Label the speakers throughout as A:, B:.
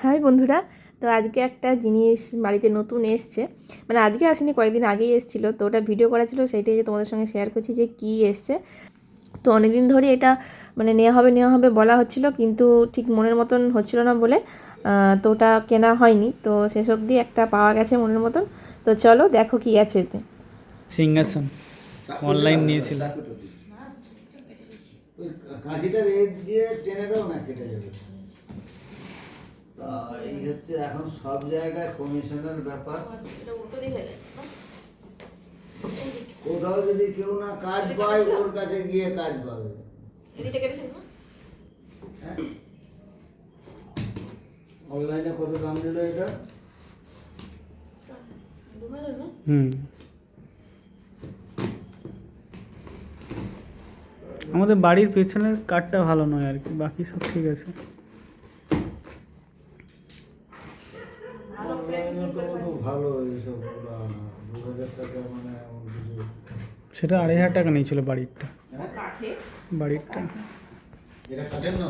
A: High বন্ধুরা তো আজকে একটা জিনিস বাড়িতে নতুন এসছে। মানে আজকে আসেনি কয়েকদিন আগেই এসেছিল। তো ওটা ভিডিও করা ছিল সেইটাই যে তোমাদের সঙ্গে শেয়ার করছি যে কী এসছে। তো অনেকদিন ধরে এটা মানে নেওয়া হবে নেওয়া হবে বলা হচ্ছিল কিন্তু ঠিক মনের মতন হচ্ছিল না বলে তো ওটা কেনা হয়নি। তো শেষ অবধি একটা পাওয়া গেছে মনের মতন। তো চলো দেখো কী আছে। এতে
B: সিংহাসন অনলাইন নিয়েছিলাম
C: রেট দিয়ে টেনে দাও না কেটে যাবে। এই হচ্ছে এখন সব জায়গায় কমিশনের ব্যাপার। কোথাও যদি কেউ না কাজ পায় ওর কাছে গিয়ে কাজ পাবে। হ্যাঁ? অনলাইনে কত দাম দিল এটা?
B: হুম। আমাদের বাড়ির পেছনের কাঠটা ভালো নয় আর কি বাকি সব ঠিক আছে
C: অনলাইনে তো খুব ভালো এইসব দু হাজার টাকা মানে এমন কিছু।
B: সেটা আড়াই হাজার টাকা নিয়েছিল বাড়িরটা।
C: হ্যাঁ
B: বাড়িরটা।
C: এটা কাটেন না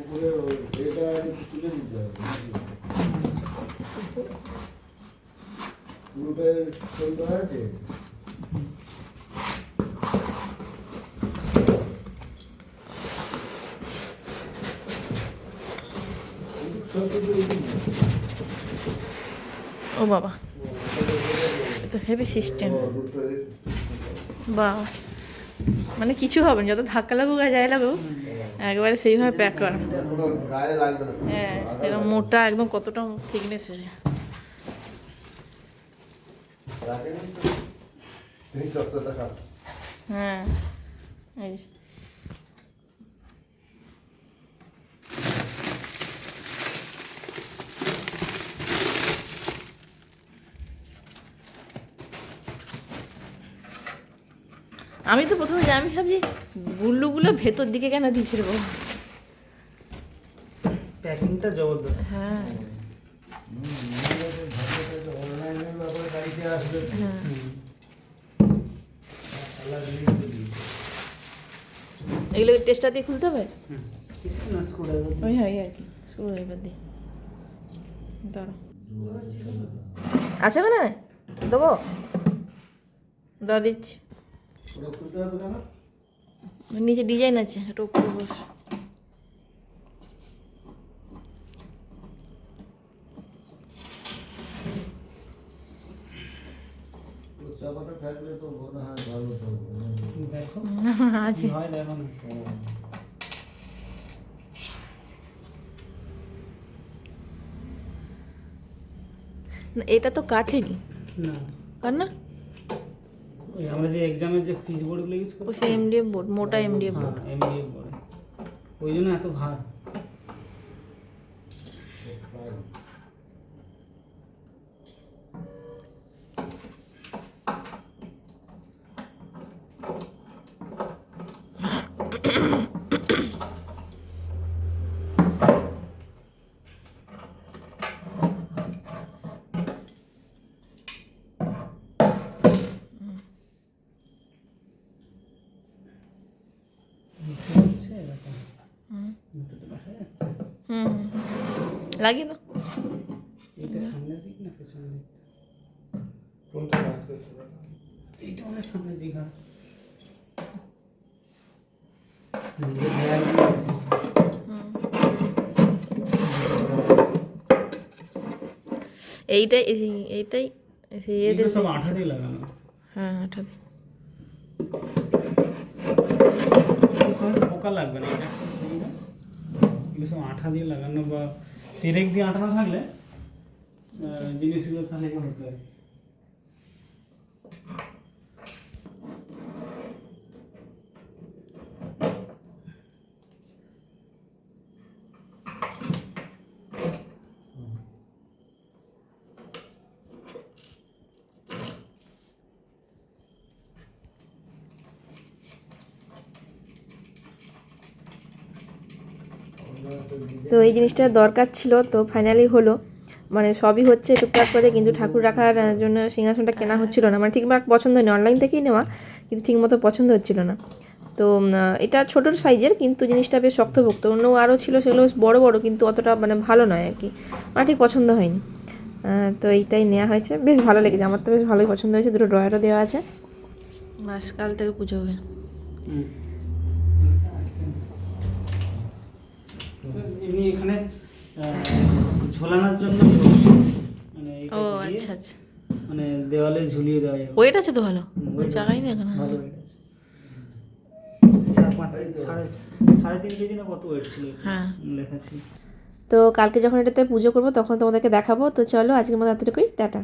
C: উপরে ওই- এটা তুলে নিতে হবে নাকি? পুরোটাই চলতে আছে সব কিছু এরকম না।
A: ও বাবা। এটা হেভি সিস্টেম বা মানে কিছু হবে না, যত ধাক্কা লাগুক আর যাই লাগুক, একবারে সেইভাবে প্যাক করা।
C: গায়ে
A: হ্যাঁ এরকম মোটা, একদম কতটা থিকনেস হ্যাঁ এই আমি তো প্রথমে আমি ভাবছি গুল্লুগুলো ভেতর দিকে কেন দিয়েছিল গো
B: প্যাকিংটা জবরদস্ত।
A: হ্যাঁ। হ্যাঁ। এগুলো টেস্টটা দিয়ে খুলতে হবে? ওই হয় আর কি শুরু এবার দিয়ে। দাঁড়ো। আছে মানে দেবো? দাও দিচ্ছি
C: ওটা খুলতে হবে কেন?
A: নিচে ডিজাইন আছে এটা উপরে বস।
C: ও চাপাটা থাকলে তো ভালো হবে
B: দেখো।
A: আছে।
B: হয় দেখো না
A: এটা তো কাঠেরই।
B: না।
A: কার না?
B: আমরা যে এক্সামের যে ফিজ বোর্ডগুলো ইউজ
A: ও
B: করি
A: সেই এমডিএফ বোর্ড মোটা এমডিএফ বোর্ড
B: এমডিএফ বোর্ড ওই জন্য এত ভার হচ্ছে এরকম ভিতরটা দেখা যাচ্ছে
A: হুম হুম, হুম। লাগিয়ে দাও
B: এইটা সামনের দিক না পেছনের দিক
C: কোনটা আছে
B: এইটা অনেক সামনের দিক হয় হুম, এই দেয়ালগুলো আছে।
A: এইটাই এই- এইটাই সেই এদের
B: এগুলো সব আঠা দিয়ে লাগানো
A: হ্যাঁ আঠা দিয়ে।
B: এগুলো সব পোকা লাগবে না এটা একটা সুবিধা। এগুলো সব আঠা দিয়ে লাগানো বা পেরেক দিয়ে আটানো থাকলে জিনিসগুলো তাহলে হতো আর কি।
A: তো এই জিনিসটা দরকার ছিল তো ফাইনালি হলো। মানে সবই হচ্ছে টুকটাক করে কিন্তু ঠাকুর রাখার জন্য সিংহাসনটা কেনা হচ্ছিল না। মানে ঠিকঠাক পছন্দ হয়নি অনলাইন থেকেই নেওয়া কিন্তু ঠিকমতো পছন্দ হচ্ছিল না। তো এটা ছোটোর সাইজের কিন্তু জিনিসটা বেশ শক্তপোক্ত অন্য আরও ছিল সেগুলো বেশ বড় বড় কিন্তু অতটা মানে ভালো নয় আর কি। আমার ঠিক পছন্দ হয়নি। তো এইটাই নেওয়া হয়েছে। বেশ ভালো লেগেছে আমার তো বেশ ভালোই পছন্দ হয়েছে। দুটো ড্রয়ারও দেওয়া আছে। বাস কাল থেকে পুজো হবে
B: হুম। এমনি এখানে ঝোলানোর জন্য মানে
A: ও আচ্ছা আচ্ছা।
B: মানে দেওয়ালে ঝুলিয়ে দেওয়া যাবে।
A: ওয়েট আছে তো ভালো? ওই জায়গায় না এখন?
B: ভালো weight আছে। সাড়ে সাড়ে তিন কেজি না কত ওয়েট ছিল?
A: হ্যাঁ।
B: লেখা ছিল।
A: তো কালকে যখন এটাতে পুজো করব তখন তোমাদেরকে দেখাবো। তো চলো আজকের মতো এতটুকুই। টাটা।